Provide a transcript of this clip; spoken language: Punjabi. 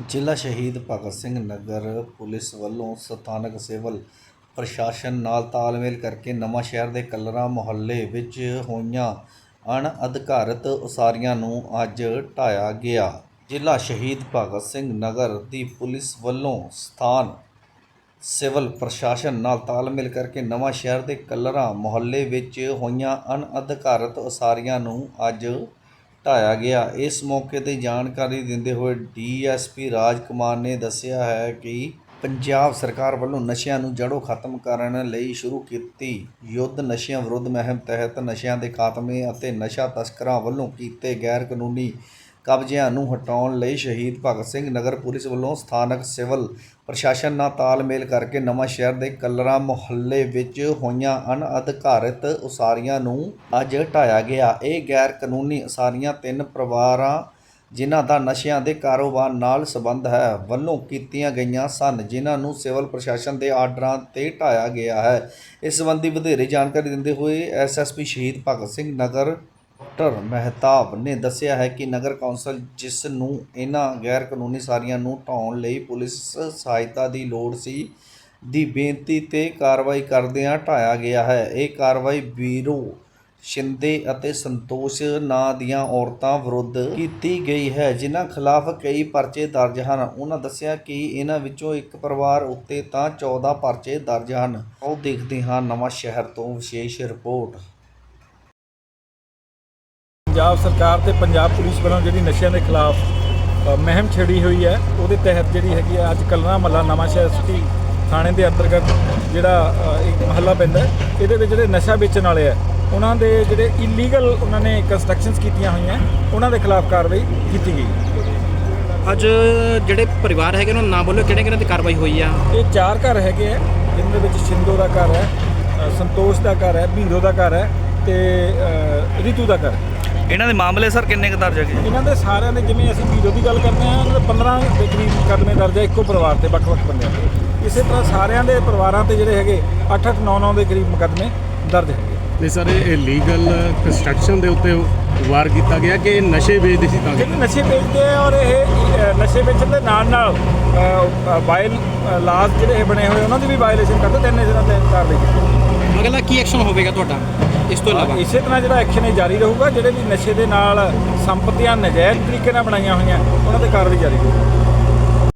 ਜ਼ਿਲ੍ਹਾ ਸ਼ਹੀਦ ਭਗਤ ਸਿੰਘ ਨਗਰ ਪੁਲਿਸ ਵੱਲੋਂ ਸਥਾਨਕ ਸਿਵਲ ਪ੍ਰਸ਼ਾਸਨ ਨਾਲ ਤਾਲਮੇਲ ਕਰਕੇ ਨਵਾਂ ਸ਼ਹਿਰ ਦੇ ਕਲਰਾ ਮੁਹੱਲੇ ਵਿੱਚ ਹੋਈਆਂ ਅਣਅਧਿਕਾਰਤ ਉਸਾਰੀਆਂ ਨੂੰ ਅੱਜ ਢਾਇਆ ਗਿਆ। ਜ਼ਿਲ੍ਹਾ ਸ਼ਹੀਦ ਭਗਤ ਸਿੰਘ ਨਗਰ ਦੀ ਪੁਲਿਸ ਵੱਲੋਂ ਸਥਾਨ ਸਿਵਲ ਪ੍ਰਸ਼ਾਸਨ ਨਾਲ ਤਾਲਮੇਲ ਕਰਕੇ ਨਵਾਂ ਸ਼ਹਿਰ ਦੇ ਕਲਰਾ ਮੁਹੱਲੇ ਵਿੱਚ ਹੋਈਆਂ ਅਣਅਧਿਕਾਰਤ ਉਸਾਰੀਆਂ ਨੂੰ ਅੱਜ ਢਾਇਆ ਗਿਆ। ਇਸ ਮੌਕੇ ਤੇ ਜਾਣਕਾਰੀ ਦਿੰਦੇ ਹੋਏ ਡੀਐਸਪੀ ਰਾਜ ਕੁਮਾਰ ਨੇ ਦੱਸਿਆ ਹੈ ਕਿ ਪੰਜਾਬ ਸਰਕਾਰ ਵੱਲੋਂ ਨਸ਼ਿਆਂ ਨੂੰ ਜੜੋਂ ਖਤਮ ਕਰਨ ਲਈ ਸ਼ੁਰੂ ਕੀਤੀ ਯੁੱਧ। ਨਸ਼ਿਆਂ ਵਿਰੁੱਧ ਮੁਹਿੰਮ ਤਹਿਤ ਨਸ਼ਿਆਂ ਦੇ ਖਾਤਮੇ ਅਤੇ ਨਸ਼ਾ ਤਸਕਰਾਂ ਵੱਲੋਂ ਕੀਤੇ ਗੈਰ ਕਾਨੂੰਨੀ ਕਬਜ਼ਿਆਂ ਨੂੰ ਹਟਾਉਣ ਲਈ ਸ਼ਹੀਦ ਭਗਤ ਸਿੰਘ ਨਗਰ ਪੁਲਿਸ ਵੱਲੋਂ ਸਥਾਨਕ ਸਿਵਲ ਪ੍ਰਸ਼ਾਸਨ ਨਾਲ ਤਾਲਮੇਲ ਕਰਕੇ ਨਵਾਂ ਸ਼ਹਿਰ ਦੇ ਕਲਰਾ ਮੁਹੱਲੇ ਵਿੱਚ ਹੋਈਆਂ ਅਣਅਧਿਕਾਰਿਤ ਉਸਾਰੀਆਂ ਨੂੰ ਅੱਜ ਢਾਇਆ ਗਿਆ। ਇਹ ਗੈਰ ਕਾਨੂੰਨੀ ਉਸਾਰੀਆਂ ਤਿੰਨ ਪਰਿਵਾਰਾਂ, ਜਿਨ੍ਹਾਂ ਦਾ ਨਸ਼ਿਆਂ ਦੇ ਕਾਰੋਬਾਰ ਨਾਲ ਸੰਬੰਧ ਹੈ, ਵੱਲੋਂ ਕੀਤੀਆਂ ਗਈਆਂ ਸਨ, ਜਿਨ੍ਹਾਂ ਨੂੰ ਸਿਵਲ ਪ੍ਰਸ਼ਾਸਨ ਦੇ ਆਰਡਰਾਂ ਤੇ ਢਾਇਆ ਗਿਆ ਹੈ। ਇਸ ਸੰਬੰਧੀ ਵਧੇਰੇ ਜਾਣਕਾਰੀ ਦਿੰਦੇ ਹੋਏ ਐਸਐਸਪੀ ਸ਼ਹੀਦ ਭਗਤ ਸਿੰਘ ਨਗਰ ਡਾਕਟਰ ਮਹਿਤਾਬ ਨੇ ਦੱਸਿਆ ਹੈ ਕਿ ਨਗਰ ਕੌਂਸਲ ਜਿਸ ਨੂੰ ਇਹਨਾਂ ਗੈਰ ਕਾਨੂੰਨੀ ਸਾਰੀਆਂ ਨੂੰ ਢਾਉਣ ਲਈ ਪੁਲਿਸ ਸਹਾਇਤਾ ਦੀ ਲੋੜ ਸੀ, ਦੀ ਬੇਨਤੀ ਤੇ ਕਾਰਵਾਈ ਕਰਦਿਆਂ ਢਾਇਆ ਗਿਆ ਹੈ। ਇਹ ਕਾਰਵਾਈ ਵੀਰੋ ਸ਼ਿੰਦੇ ਅਤੇ ਸੰਤੋਸ਼ ਨਾਂ ਦੀਆਂ ਔਰਤਾਂ ਵਿਰੁੱਧ ਕੀਤੀ ਗਈ ਹੈ, ਜਿਨ੍ਹਾਂ ਖਿਲਾਫ ਕਈ ਪਰਚੇ ਦਰਜ ਹਨ। ਉਹਨਾਂ ਦੱਸਿਆ ਕਿ ਇਹਨਾਂ ਵਿੱਚੋਂ ਇੱਕ ਪਰਿਵਾਰ ਉੱਤੇ ਤਾਂ 14 ਪਰਚੇ ਦਰਜ ਹਨ। ਉਹ ਦੇਖਦੇ ਹਾਂ ਨਵਾਂ ਸ਼ਹਿਰ ਤੋਂ ਵਿਸ਼ੇਸ਼ ਰਿਪੋਰਟ। ਪੰਜਾਬ ਸਰਕਾਰ ਤੇ ਪੰਜਾਬ ਪੁਲਿਸ ਵੱਲੋਂ ਜਿਹੜੀ ਨਸ਼ਿਆਂ ਦੇ ਖਿਲਾਫ ਮੁਹਿੰਮ ਛੇੜੀ ਹੋਈ ਹੈ ਉਹਦੇ ਤਹਿਤ ਜਿਹੜੀ ਹੈਗੀ ਹੈ ਅੱਜ ਕਲਨਾ ਮਹੱਲਾ ਨਵਾਂ ਸ਼ਹਿਰ ਸਿਟੀ ਥਾਣੇ ਦੇ ਅੰਤਰਗਤ ਜਿਹੜਾ ਇੱਕ ਮਹੱਲਾ ਪੈਂਦਾ ਹੈ, ਇਹਦੇ ਵਿੱਚ ਜਿਹੜੇ ਨਸ਼ਾ ਵੇਚਣ ਵਾਲੇ ਆ ਉਹਨਾਂ ਦੇ ਜਿਹੜੇ ਇਲੀਗਲ ਉਹਨਾਂ ਨੇ ਕੰਸਟਰਕਸ਼ਨਸ ਕੀਤੀਆਂ ਹੋਈਆਂ ਉਹਨਾਂ ਦੇ ਖਿਲਾਫ ਕਾਰਵਾਈ ਕੀਤੀ ਗਈ। ਅੱਜ ਜਿਹੜੇ ਪਰਿਵਾਰ ਹੈਗੇ ਉਹਨਾਂ ਨੂੰ ਨਾ ਬੋਲੋ ਕਿਹੜੇ ਕਿਹੜੇ ਤੇ ਕਾਰਵਾਈ ਹੋਈ ਆ? ਇਹ ਚਾਰ ਘਰ ਹੈਗੇ ਆ ਜਿਨ੍ਹਾਂ ਵਿੱਚ ਸ਼ਿੰਦੋ ਦਾ ਘਰ ਹੈ ਸੰਤੋਸ਼ ਦਾ ਘਰ ਹੈ ਭੀਰੋ ਦਾ ਘਰ ਹੈ ਤੇ ਰਿਤੂ ਦਾ ਘਰ ਹੈ। ਇਹਨਾਂ ਦੇ ਮਾਮਲੇ ਸਰ ਕਿੰਨੇ ਕੁ ਦਰਜ ਹੈਗੇ? ਇਹਨਾਂ ਦੇ ਸਾਰਿਆਂ ਦੇ ਜਿਵੇਂ ਅਸੀਂ ਵੀਡੀਓ ਦੀ ਗੱਲ ਕਰਦੇ ਹਾਂ ਉਹਨਾਂ ਦੇ 15 ਦੇ ਕਰੀਬ ਮੁਕੱਦਮੇ ਦਰਜ ਹੈ ਇੱਕੋ ਪਰਿਵਾਰ ਤੇ ਵੱਖ-ਵੱਖ ਬੰਦਿਆਂ ਤੇ। ਇਸੇ ਤਰ੍ਹਾਂ ਸਾਰਿਆਂ ਦੇ ਪਰਿਵਾਰਾਂ ਤੇ ਜਿਹੜੇ ਹੈਗੇ 8-8 9-9 ਦੇ ਕਰੀਬ ਮੁਕੱਦਮੇ ਦਰਜ ਹੈਗੇ। ਤੇ ਸਰ ਇਹ ਲੀਗਲ ਕੰਸਟਰਕਸ਼ਨ ਦੇ ਉੱਤੇ ਵਾਰ ਕੀਤਾ ਗਿਆ ਕਿ ਇਹ ਨਸ਼ੇ ਵੇਚਦੇ ਸੀ ਤਾਂ ਜਿਹੜੇ ਨਸ਼ੇ ਵੇਚਦੇ ਆ ਔਰ ਇਹ ਨਸ਼ੇ ਵੇਚਣ ਦੇ ਨਾਲ ਨਾਲ ਵਾਇਲ ਲਾਜ਼ ਜਿਹੜੇ ਇਹ ਬਣੇ ਹੋਏ ਉਹਨਾਂ ਦੀ ਵੀ ਵਾਇਲੇਸ਼ਨ ਕਰਦੇ ਤਿੰਨ ਇਹਨਾਂ ਤੇ ਕਾਰਵਾਈ ਕੀਤੀ ਕੀ ਐਕਸ਼ਨ ਹੋਵੇਗਾ ਤੁਹਾਡਾ ਇਸ ਤੋਂ ਇਲਾਵਾ? ਇਸੇ ਤਰ੍ਹਾਂ ਜਿਹੜਾ ਐਕਸ਼ਨ ਇਹ ਜਾਰੀ ਰਹੂਗਾ ਜਿਹੜੇ ਵੀ ਨਸ਼ੇ ਦੇ ਨਾਲ ਸੰਪਤੀਆਂ ਨਜਾਇਜ਼ ਤਰੀਕੇ ਨਾਲ ਬਣਾਈਆਂ ਹੋਈਆਂ ਉਹਨਾਂ ਤੇ ਕਾਰਵਾਈ ਜਾਰੀ ਰਹੂਗੀ।